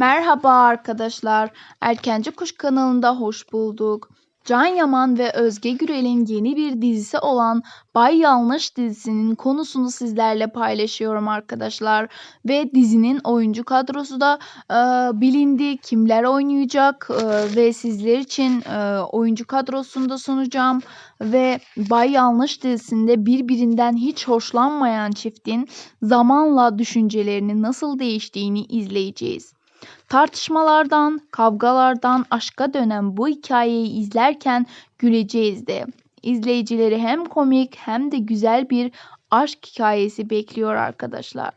Merhaba arkadaşlar. Erkenci Kuş kanalında hoş bulduk. Can Yaman ve Özge Gürel'in yeni bir dizisi olan Bay Yanlış dizisinin konusunu sizlerle paylaşıyorum arkadaşlar. Ve dizinin oyuncu kadrosu da e, bilindi. Kimler oynayacak e, ve sizler için e, oyuncu kadrosunu da sunacağım. Ve Bay Yanlış dizisinde birbirinden hiç hoşlanmayan çiftin zamanla düşüncelerinin nasıl değiştiğini izleyeceğiz. Tartışmalardan, kavgalardan aşka dönen bu hikayeyi izlerken güleceğiz de. İzleyicileri hem komik hem de güzel bir aşk hikayesi bekliyor arkadaşlar.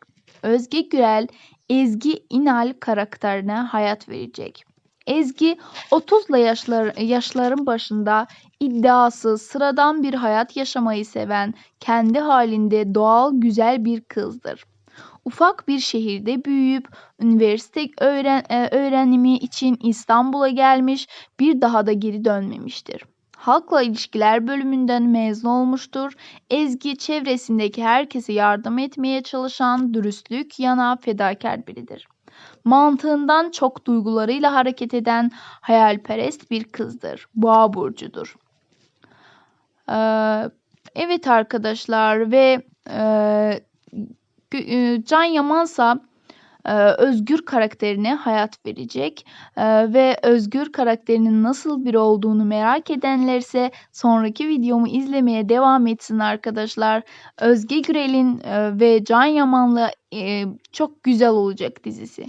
Özge Gürel, Ezgi İnal karakterine hayat verecek. Ezgi 30'la yaşlar, yaşların başında iddiasız, sıradan bir hayat yaşamayı seven, kendi halinde doğal güzel bir kızdır. Ufak bir şehirde büyüyüp üniversite öğren e, öğrenimi için İstanbul'a gelmiş, bir daha da geri dönmemiştir. Halkla ilişkiler bölümünden mezun olmuştur. Ezgi çevresindeki herkese yardım etmeye çalışan, dürüstlük yana fedakar biridir. Mantığından çok duygularıyla hareket eden hayalperest bir kızdır. Boğa burcudur. Ee, evet arkadaşlar ve e, Can Yamansa Özgür karakterine hayat verecek ve Özgür karakterinin nasıl biri olduğunu merak edenler sonraki videomu izlemeye devam etsin arkadaşlar. Özge Gürel'in ve Can Yaman'la çok güzel olacak dizisi.